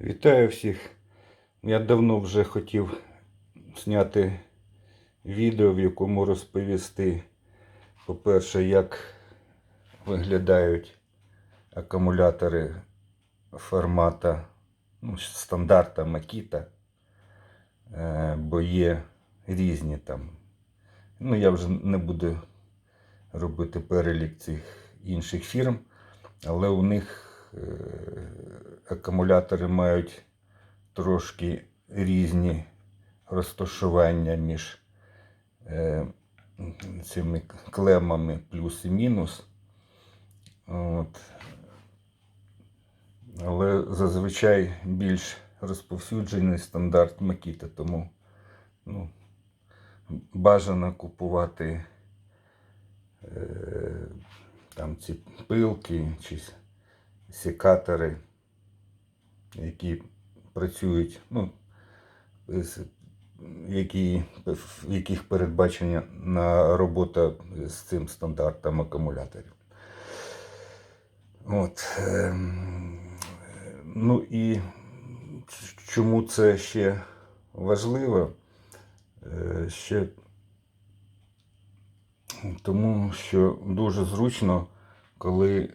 Вітаю всіх. Я давно вже хотів зняти відео, в якому розповісти, по-перше, як виглядають акумулятори формата ну, стандарта Makita, Е, бо є різні там. Ну, я вже не буду робити перелік цих інших фірм, але у них акумулятори мають трошки різні розташування між е, цими клемами плюс і мінус. От. Але зазвичай більш розповсюджений стандарт Makita, тому ну, бажано купувати е, там ці пилки чи секатори, які працюють, ну, які, в яких передбачення на робота з цим стандартом акумуляторів. От. ем, Ну і чому це ще важливо? Е, Ще тому, що дуже зручно, коли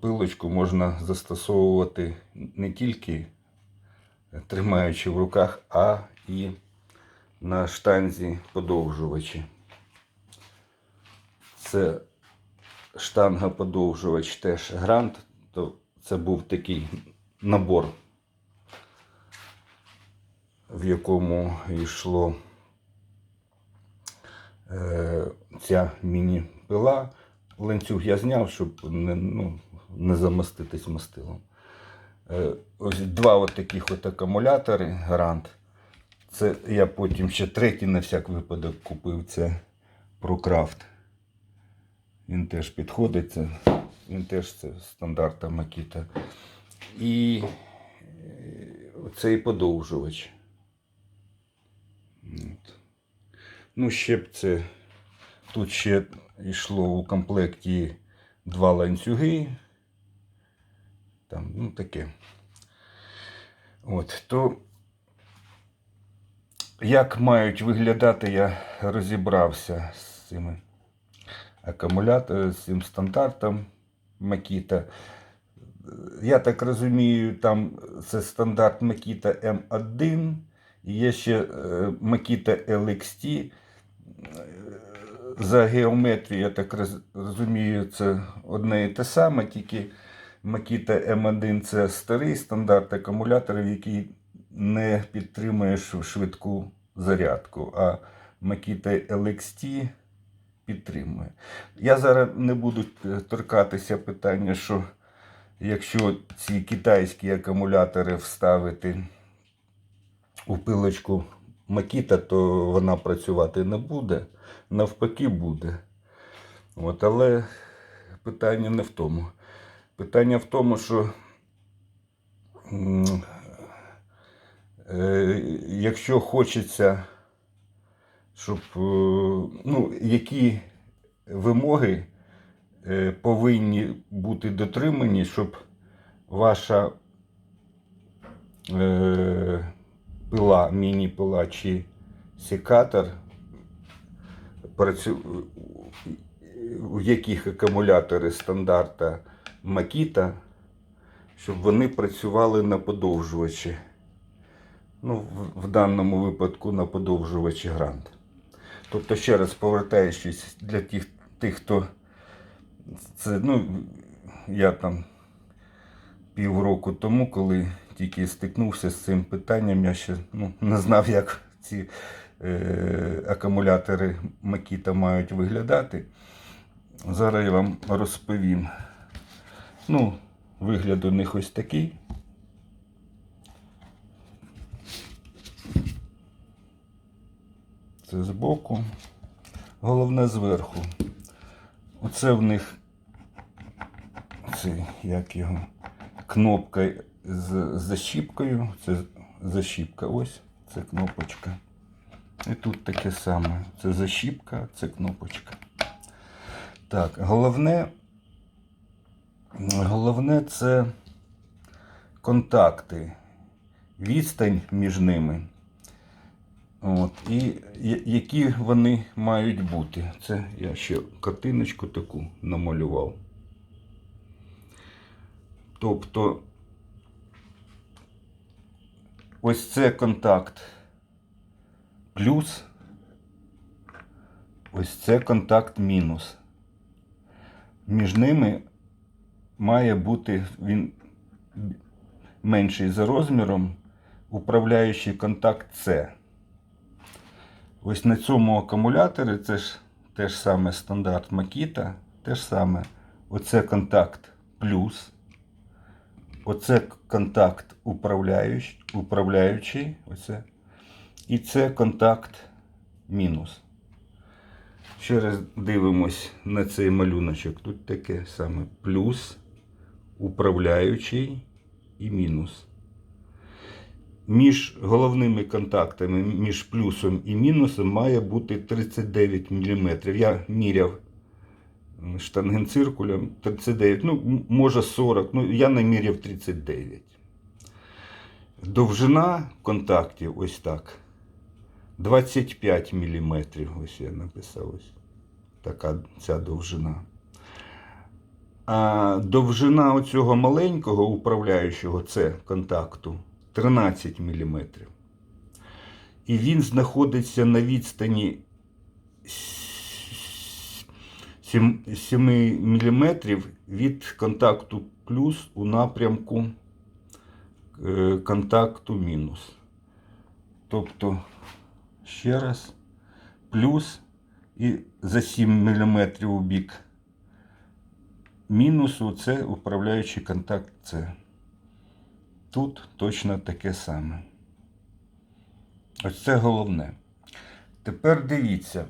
пилочку можна застосовувати не тільки тримаючи в руках, а і на штанзі подовжувачі. Це штанга подовжувач теж грант, то це був такий набор, в якому йшло е, ця міні-пила. Ланцюг я зняв, щоб не, ну, не замаститись мастилом. Е, ось два от таких от акумулятори Гарант. Це я потім ще третій на всяк випадок купив. Це ProCraft. Він теж підходить. Це, він теж це стандарта Makita. І е, цей подовжувач. От. Ну, ще б це. Тут ще йшло у комплекті два ланцюги. Там, ну, таке. От, то як мають виглядати, я розібрався з цими акумуляторами, з цим стандартом Makita. Я так розумію, там це стандарт Makita M1, і є ще е, Makita LXT. За геометрію, я так розумію, це одне і те саме, тільки Makita M1 це старий стандарт акумуляторів, який не підтримує швидку зарядку, а Makita LXT підтримує. Я зараз не буду торкатися питання, що якщо ці китайські акумулятори вставити у пилочку Makita, то вона працювати не буде, навпаки буде. От, але питання не в тому. Питання в тому, що е, якщо хочеться, щоб е, ну, які вимоги е, повинні бути дотримані, щоб ваша е, пила, міні-пила чи секатор в яких акумулятори стандарта Makita, щоб вони працювали на подовжувачі. Ну, в, в даному випадку на подовжувачі грант. Тобто, ще раз повертаючись для тих, тих хто це, ну, я там півроку тому, коли тільки стикнувся з цим питанням, я ще ну, не знав, як ці е, акумулятори Makita мають виглядати. Зараз я вам розповім. Ну, вигляд у них ось такий. Це збоку. Головне зверху. Оце в них це як його кнопка з защіпкою. Це защіпка ось, це кнопочка. І тут таке саме. Це защіпка, це кнопочка. Так, головне, головне це контакти, відстань між ними. От, і які вони мають бути. Це я ще картиночку таку намалював. Тобто, ось це контакт плюс, ось це контакт мінус. Між ними має бути він менший за розміром, управляючий контакт С. Ось на цьому акумуляторі це ж те ж саме стандарт Makita, те ж саме. Оце контакт плюс. Оце контакт управляючий, управляючий. Оце. І це контакт мінус. Ще раз дивимось на цей малюночок. Тут таке саме плюс, управляючий і мінус. Між головними контактами, між плюсом і мінусом, має бути 39 мм. Я міряв штангенциркулем 39, ну, може 40, ну я наміряв 39. Довжина контактів ось так. 25 мм. Ось я написав ось. Така ця довжина. А довжина оцього маленького управляючого це контакту 13 мм. І він знаходиться на відстані 7 мм від контакту плюс у напрямку е, контакту мінус. Тобто, ще раз, плюс і за 7 мм у бік мінусу це управляючий контакт С. Тут точно таке саме. Ось це головне. Тепер дивіться,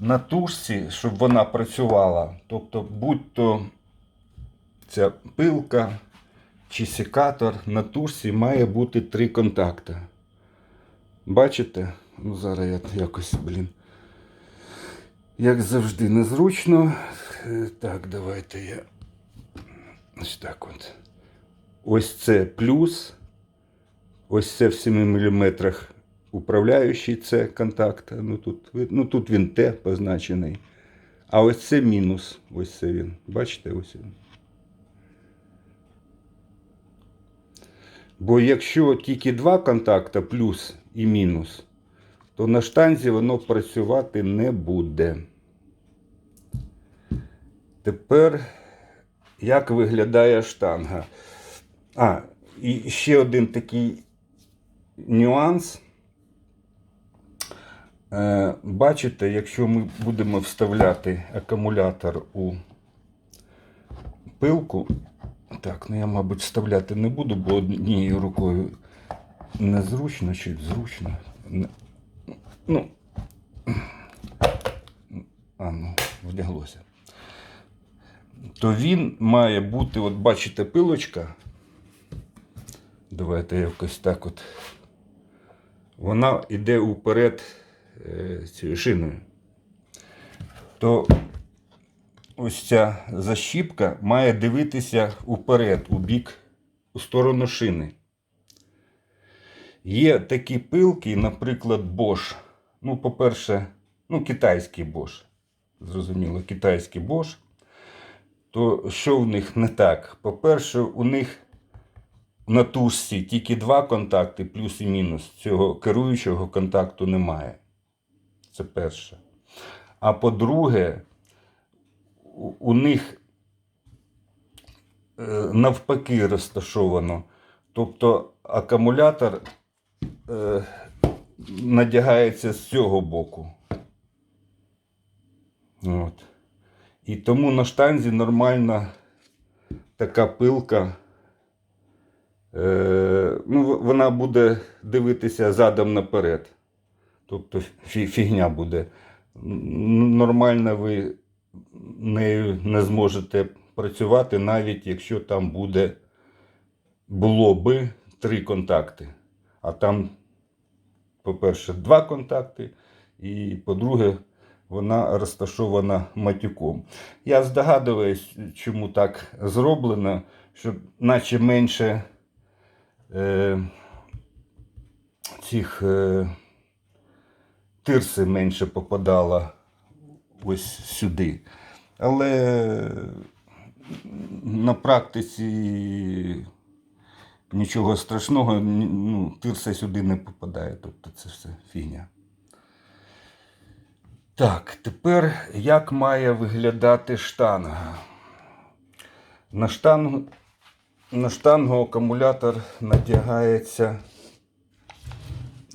на тушці, щоб вона працювала, тобто будь-то ця пилка чи секатор на тушці має бути три контакти. Бачите? Ну, зараз я якось, блін. Як завжди, незручно. Е, Так, давайте я. Ось так от. Ось це плюс. Ось це в 7 мм управляючий це контакт. Ну тут, ну, тут він Т позначений. А ось це мінус. Ось це він. Бачите, ось він. Бо якщо тільки два контакта, плюс і мінус, то на штанзі воно працювати не буде. Тепер як виглядає штанга? А, і ще один такий нюанс. Е, бачите, якщо ми будемо вставляти акумулятор у пилку, так, ну я, мабуть, вставляти не буду, бо однією рукою незручно чи зручно. Ну, а, ну, вдяглося. То він має бути, от бачите, пилочка. Давайте якось так от. Вона йде уперед цією шиною. То ось ця защіпка має дивитися уперед, у бік, у сторону шини. Є такі пилки, наприклад, Bosch. Ну, по-перше, ну, китайський Bosch. Зрозуміло, китайський Bosch. То що в них не так? По-перше, у них на тушці тільки два контакти, плюс і мінус. Цього керуючого контакту немає. Це перше. А по-друге, у- них е, навпаки розташовано. Тобто акумулятор е, надягається з цього боку. От. І тому на штанзі нормальна така пилка. Е, ну, вона буде дивитися задом наперед. Тобто фігня буде. Нормально ви нею не зможете працювати, навіть якщо там буде було би три контакти. А там, по-перше, два контакти, і по-друге, вона розташована матюком. Я здогадуюсь, чому так зроблено, щоб наче менше е, цих е, тирси менше попадало ось сюди. Але на практиці нічого страшного, ну, тирса сюди не попадає. Тобто це все фігня. Так, тепер як має виглядати штанга? На штангу, на штангу акумулятор надягається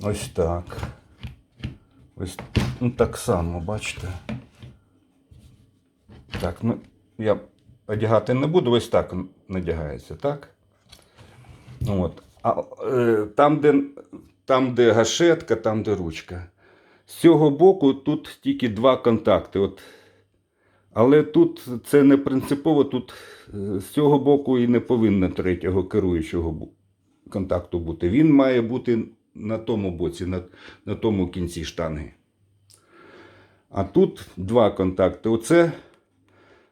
ось так. Ось ну, так само, бачите. Так, ну я одягати не буду, ось так надягається, так? От. А е, там, де, там, де гашетка, там, де ручка. З цього боку тут тільки два контакти. От. Але тут це не принципово, тут е, з цього боку і не повинно третього керуючого контакту бути. Він має бути на тому боці, на, на тому кінці штанги. А тут два контакти. Оце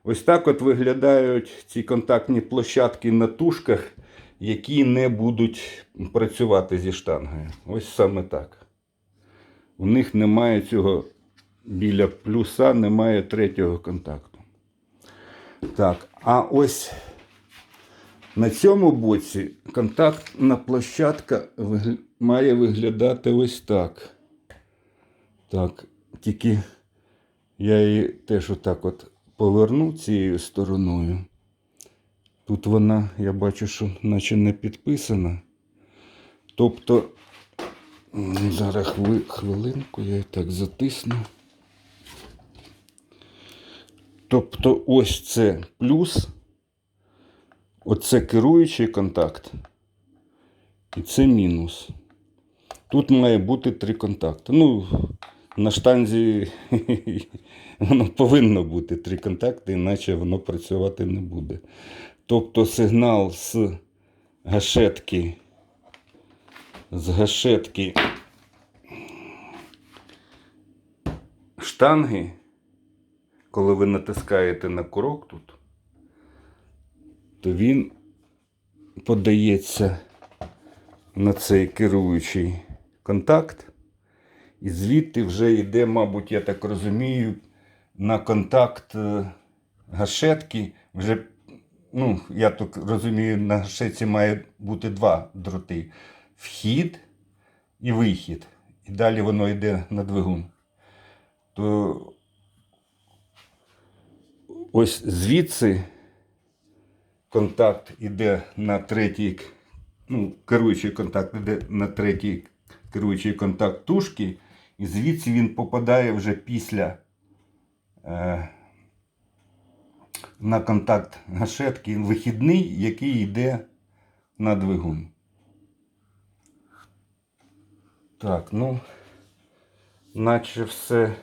ось так от виглядають ці контактні площадки на тушках, які не будуть працювати зі штангою. Ось саме так. У них немає цього біля плюса, немає третього контакту. Так, а ось на цьому боці контактна площадка має виглядати ось так. Так, тільки я її теж отак от поверну цією стороною. Тут вона, я бачу, що наче не підписана. Тобто, зараз хви- хвилинку, я її так затисну. Тобто ось це плюс, оце керуючий контакт, і це мінус. Тут має бути три контакти. Ну, на штанзі воно повинно бути три контакти, іначе воно працювати не буде. Тобто сигнал з гашетки, з гашетки штанги, коли ви натискаєте на курок тут, то він подається на цей керуючий контакт. І звідти вже йде, мабуть, я так розумію, на контакт е, гашетки. Вже, ну, я так розумію, на гашетці має бути два дроти: вхід і вихід. І далі воно йде на двигун. То ось звідси контакт іде на третій, ну, керуючий контакт іде на третій керуючий контакт тушки, і звідси він попадає вже після е, на контакт гашетки вихідний, який йде на двигун. Так, ну, наче все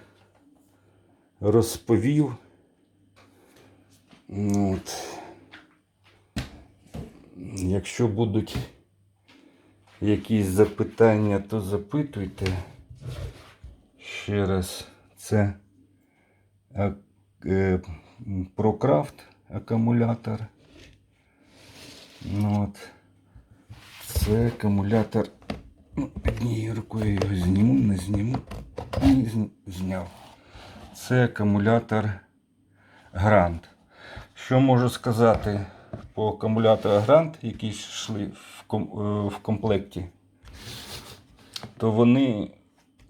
розповів. Ну, От. Якщо будуть якісь запитання, то запитуйте. Ще раз, це е, ProCraft акумулятор. Ну, от. Це акумулятор. Ну, однією рукою його зніму, не зніму. Ні, зн- зняв. Це акумулятор Grand. Що можу сказати по акумулятору Grand, які йшли е, в комплекті? То вони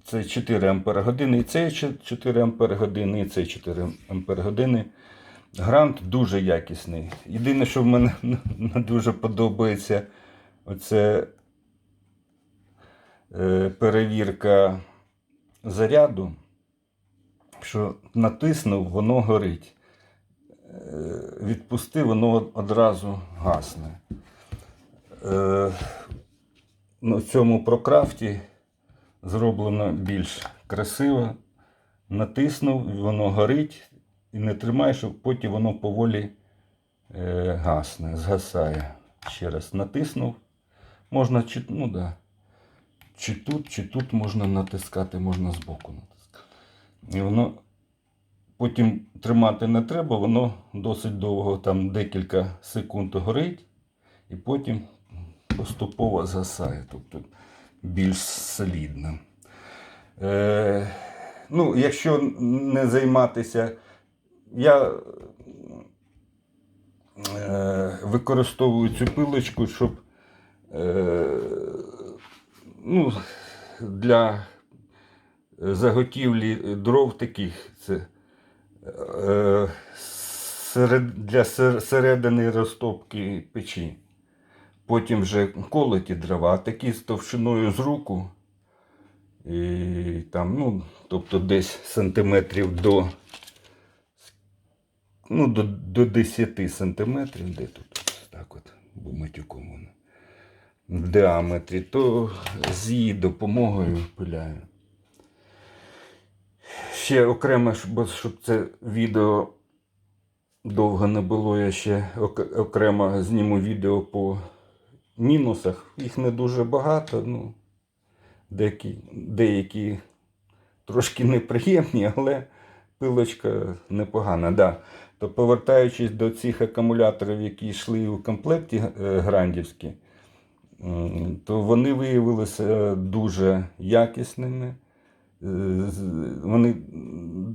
це 4 Ампер години, і це 4 Ампер години, і це 4 Ампер години. Грант дуже якісний. Єдине, що в мене не дуже подобається, оце е, перевірка заряду, що натиснув, воно горить. Е, Відпусти, воно одразу гасне. Е, На цьому прокрафті зроблено більш красиво. Натиснув, воно горить і не тримаєш, щоб потім воно поволі е, гасне, згасає. Ще раз натиснув. Можна чи, ну, да, чи тут, чи тут можна натискати, можна збоку натискати. І воно потім тримати не треба, воно досить довго, там декілька секунд горить, і потім поступово згасає, тобто більш солідна. Е, ну, якщо не займатися, я е, використовую цю пилочку, щоб е, ну, для заготівлі дров таких це для середини розтопки печі. Потім вже колоті дрова, такі з товщиною з руку. І там, ну, тобто десь сантиметрів до, ну, до, до 10 сантиметрів, де тут так от, бо матюком воно, в діаметрі, то з її допомогою пиляю. Ще окремо, щоб, це відео довго не було, я ще окремо зніму відео по мінусах. Їх не дуже багато, ну, деякі, деякі трошки неприємні, але пилочка непогана. Да. То повертаючись до цих акумуляторів, які йшли у комплекті е, грандівські, то вони виявилися дуже якісними. Е, Вони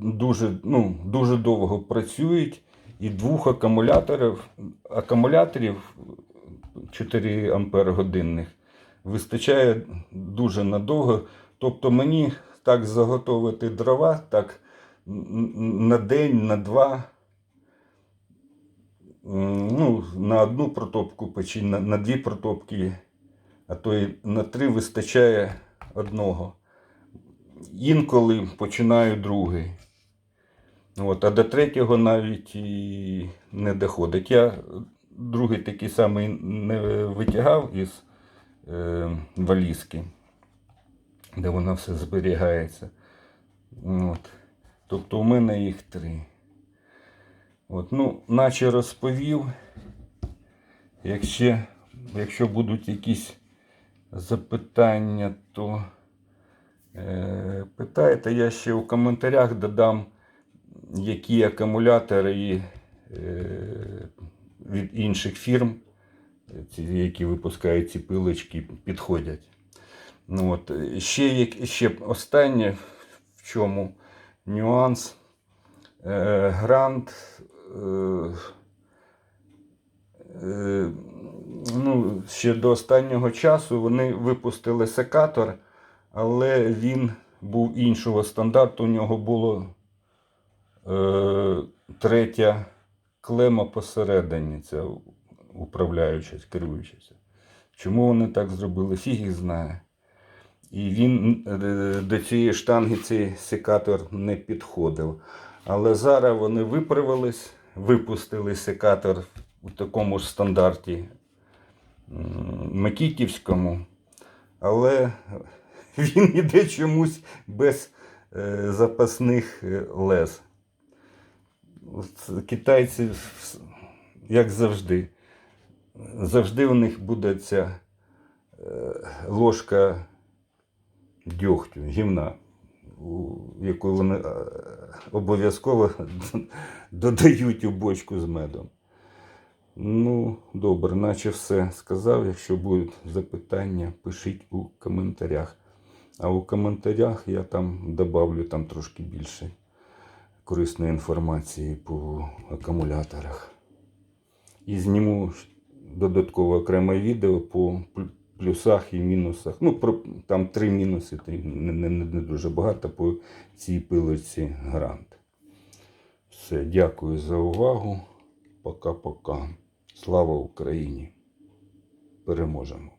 дуже, ну, дуже довго працюють, і двох акумуляторів, акумуляторів 4 ампер годинних вистачає дуже надовго. Тобто мені так заготовити дрова, так на день, на два, ну, на одну протопку печі, на, на дві протопки, а то й на три вистачає одного. Інколи починаю другий. От, а до третього навіть і не доходить. Я другий такий самий не витягав із е, валізки, де воно все зберігається. От. Тобто у мене їх три. От, ну, наче розповів. Якщо, якщо будуть якісь запитання, то е, питайте, я ще у коментарях додам, які акумулятори е, від інших фірм, які випускають ці пилочки, підходять. Ну, от. Ще, ще останнє, в чому нюанс. Е, Грант. Ну, ще до останнього часу вони випустили секатор, але він був іншого стандарту. У нього було е, третя клема посередині, ця управляюча, керуючася. Чому вони так зробили? Фіг їх знає. І він е, до цієї штанги цей секатор не підходив. Але зараз вони виправились, випустили секатор у такому ж стандарті Микітівському, але він іде чомусь без е, запасних е, лез. От Китайці, як завжди, завжди у них буде ця е, ложка дьогтю, гівна, у яку вони е, обов'язково додають у бочку з медом. Ну, добре, наче все сказав. Якщо будуть запитання, пишіть у коментарях. А у коментарях я там добавлю там трошки більше корисної інформації по акумуляторах. І зніму додатково окреме відео по плюсах і мінусах. Ну, про, там три мінуси, три, не, не, не дуже багато по цій пилочці грант. Все, дякую за увагу. Пока-пока. Слава Україні! Переможемо!